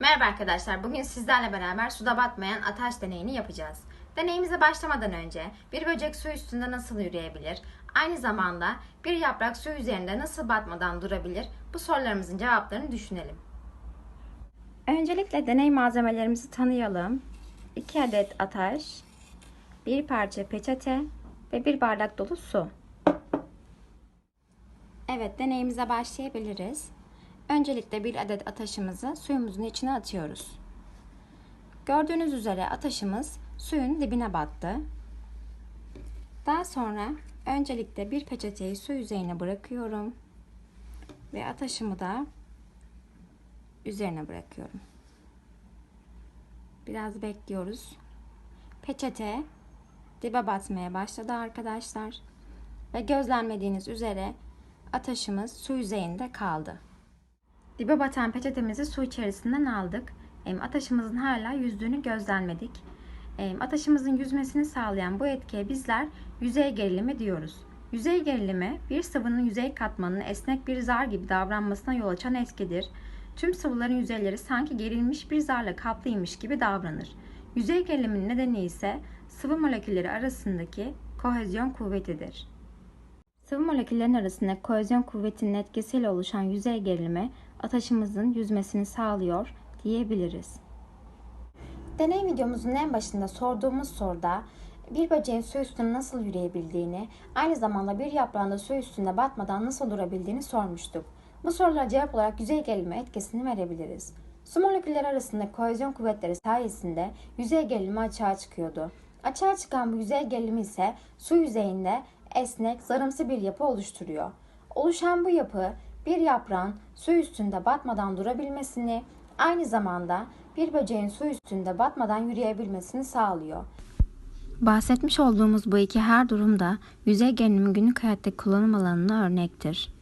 Merhaba arkadaşlar. Bugün sizlerle beraber suda batmayan ataş deneyini yapacağız. Deneyimize başlamadan önce bir böcek su üstünde nasıl yürüyebilir? Aynı zamanda bir yaprak su üzerinde nasıl batmadan durabilir? Bu sorularımızın cevaplarını düşünelim. Öncelikle deney malzemelerimizi tanıyalım. 2 adet ataş, bir parça peçete ve bir bardak dolu su. Evet, deneyimize başlayabiliriz. Öncelikle bir adet ataşımızı suyumuzun içine atıyoruz. Gördüğünüz üzere ataşımız suyun dibine battı. Daha sonra öncelikle bir peçeteyi su yüzeyine bırakıyorum ve ataşımı da üzerine bırakıyorum. Biraz bekliyoruz. Peçete dibe batmaya başladı arkadaşlar. Ve gözlemlediğiniz üzere ataşımız su yüzeyinde kaldı. Dibe batan peçetemizi su içerisinden aldık. Ataşımızın hala yüzdüğünü gözlemledik. Em, Ataşımızın yüzmesini sağlayan bu etkiye bizler yüzey gerilimi diyoruz. Yüzey gerilimi bir sıvının yüzey katmanının esnek bir zar gibi davranmasına yol açan etkidir. Tüm sıvıların yüzeyleri sanki gerilmiş bir zarla kaplıymış gibi davranır. Yüzey geriliminin nedeni ise sıvı molekülleri arasındaki kohezyon kuvvetidir. Sıvı moleküllerin arasında kohezyon kuvvetinin etkisiyle oluşan yüzey gerilimi ataşımızın yüzmesini sağlıyor diyebiliriz. Deney videomuzun en başında sorduğumuz soruda bir böceğin su üstünde nasıl yürüyebildiğini, aynı zamanda bir yaprağın da su üstünde batmadan nasıl durabildiğini sormuştuk. Bu sorulara cevap olarak yüzey gerilimi etkisini verebiliriz. Su molekülleri arasında kohezyon kuvvetleri sayesinde yüzey gerilimi açığa çıkıyordu. Açığa çıkan bu yüzey gerilimi ise su yüzeyinde esnek, zarımsı bir yapı oluşturuyor. Oluşan bu yapı bir yaprağın su üstünde batmadan durabilmesini, aynı zamanda bir böceğin su üstünde batmadan yürüyebilmesini sağlıyor. Bahsetmiş olduğumuz bu iki her durumda yüzey gerilimi günlük hayattaki kullanım alanına örnektir.